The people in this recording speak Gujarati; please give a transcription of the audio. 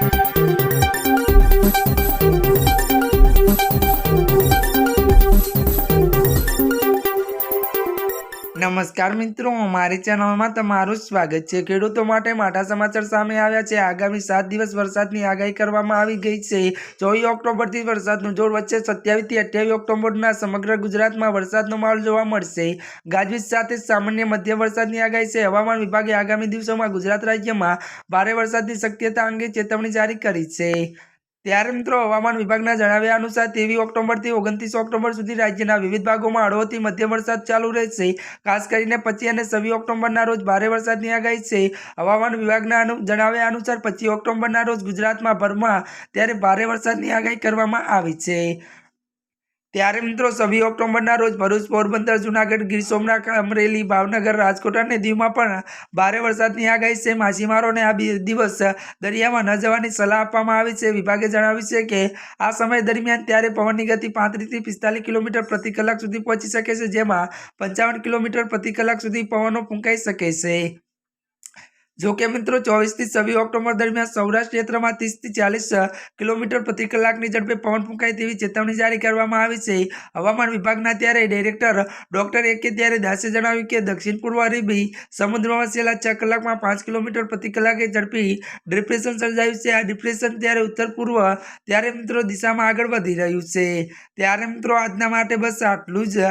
Thank you. નમસ્કાર મિત્રો અમારી ચેનલમાં તમારું સ્વાગત છે. ખેડૂતો માટે માઠા સમાચાર સામે આવ્યા છે. આગામી સાત દિવસ વરસાદની આગાહી કરવામાં આવી ગઈ છે. ચોવીસ ઓક્ટોબરથી વરસાદનું જોર વચ્ચે સત્યાવીસથી અઠ્યાવીસ ઓક્ટોબરના સમગ્ર ગુજરાતમાં વરસાદનો માહોલ જોવા મળશે. ગાજવીજ સાથે સામાન્ય મધ્ય વરસાદની આગાહી છે. હવામાન વિભાગે આગામી દિવસોમાં ગુજરાત રાજ્યમાં ભારે વરસાદની શક્યતા અંગે ચેતવણી જારી કરી છે. ત્યારે મિત્રો હવામાન વિભાગના જણાવ્યા અનુસાર તેવી ઓક્ટોબરથી ઓગણત્રીસ ઓક્ટોબર સુધી રાજ્યના વિવિધ ભાગોમાં હળવોથી મધ્યમ વરસાદ ચાલુ રહેશે. ખાસ કરીને પચીસ અને છવ્વીસ ઓક્ટોબરના રોજ ભારે વરસાદની આગાહી છે. હવામાન વિભાગના જણાવ્યા અનુસાર પચીસ ઓક્ટોબરના રોજ ગુજરાતમાં ભરમાં, ત્યારે ભારે વરસાદની આગાહી કરવામાં આવી છે. ત્યારે મિત્રો છવ્વીસ ઓક્ટોબરના રોજ ભરૂચ, પોરબંદર, જુનાગઢ, ગીર સોમનાથ, અમરેલી, ભાવનગર, રાજકોટ અને દીવમાં પણ ભારે વરસાદની આગાહી છે. માછીમારોને આ દિવસ દરિયામાં ન જવાની સલાહ આપવામાં આવી છે. વિભાગે જણાવ્યું છે કે આ સમય દરમિયાન ત્યારે પવનની ગતિ પાંત્રીસથી પિસ્તાલીસ કિલોમીટર પ્રતિ કલાક સુધી પહોંચી શકે છે, જેમાં પંચાવન કિલોમીટર પ્રતિ કલાક સુધી પવનો ફૂંકાઈ શકે છે. જો કે મિત્રો, ચોવીસથી છવ્વીસ ઓક્ટોબર દરમિયાન સૌરાષ્ટ્ર ક્ષેત્રમાં ત્રીસથી ચાલીસ કિલોમીટર પ્રતિ કલાકની ઝડપે પવન ફૂંકાય તેવી ચેતવણી જારી કરવામાં આવી છે. હવામાન વિભાગના ત્યારે ડાયરેક્ટર ડોક્ટર એ કે ત્યારે દાસે જણાવ્યું કે દક્ષિણ પૂર્વ અરબી સમુદ્રમાં છેલ્લા છ કલાકમાં પાંચ કિલોમીટર પ્રતિ કલાકે ઝડપી ડિપ્રેશન સર્જાયું છે. આ ડિપ્રેશન ત્યારે ઉત્તર પૂર્વ ત્યારે મિત્રો દિશામાં આગળ વધી રહ્યું છે. ત્યારે મિત્રો, આજના માટે બસ આટલું જ.